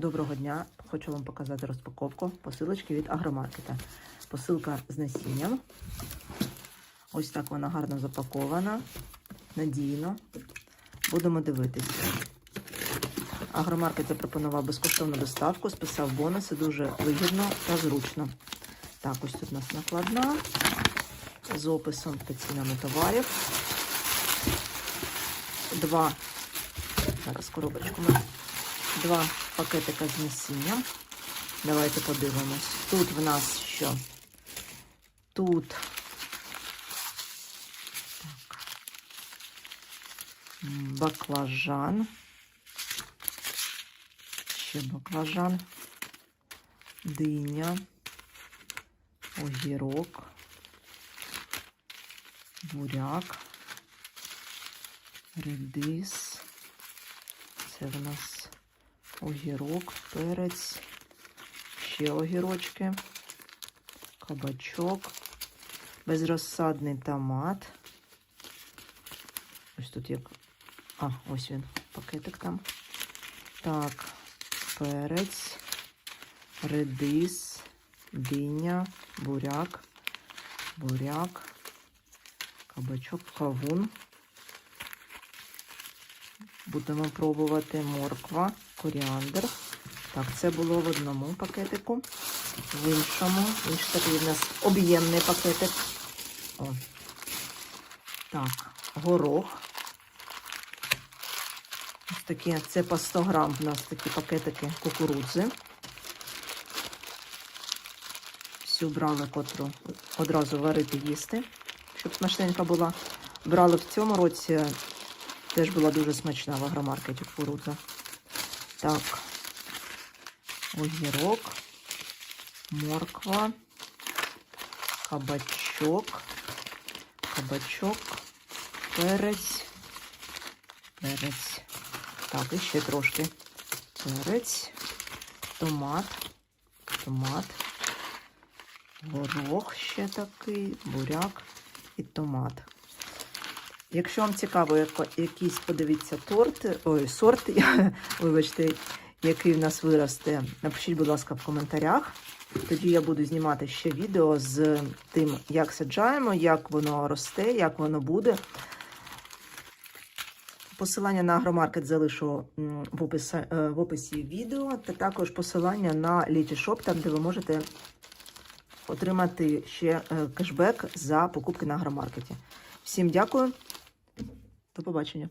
Доброго дня! Хочу вам показати розпаковку посилочки від агромаркета. Посилка з насінням. Ось так вона гарно запакована, надійно. Будемо дивитися. Агромаркет запропонував безкоштовну доставку, списав бонуси, дуже вигідно та зручно. Так, ось тут у нас накладна з описом та цінами товарів. Два. Зараз коробочку ми. Два пакетика з насінням. Давайте подивимось. Тут в нас що? Тут так. Баклажан. Ще баклажан. Диня. Огірок. Буряк. Редис. Це в нас огірок, перець, ще огірочки, кабачок, безрозсадний томат. Ось тут як. А, ось він, пакетик там. Так, перець, редис, диня, буряк, буряк, кабачок, кавун. Будемо пробувати морква, коріандр. Так, це було в одному пакетику, в іншому. Інший такий в нас об'ємний пакетик. О. Так, горох. Ось такі, це по 100 грам в нас такі пакетики кукурудзи. Всю брали, котру одразу варити їсти, щоб смачненька була. Брали в цьому році Теж була дуже смачна в агромаркеті кукурудза. Так, огірок, морква, кабачок, кабачок, перець, перець. Так, і ще трошки. Перець, томат, томат, горох ще такий, буряк і томат. Якщо вам цікаво, якийсь подивіться торт, ой, сорт, вибачте, який в нас виросте, напишіть, будь ласка, в коментарях. Тоді я буду знімати ще відео з тим, як саджаємо, як воно росте, як воно буде. Посилання на агромаркет залишу в описі, е, в описі відео, та також посилання на Літішоп, там де ви можете отримати ще е, кешбек за покупки на агромаркеті. Всім дякую. До побачення.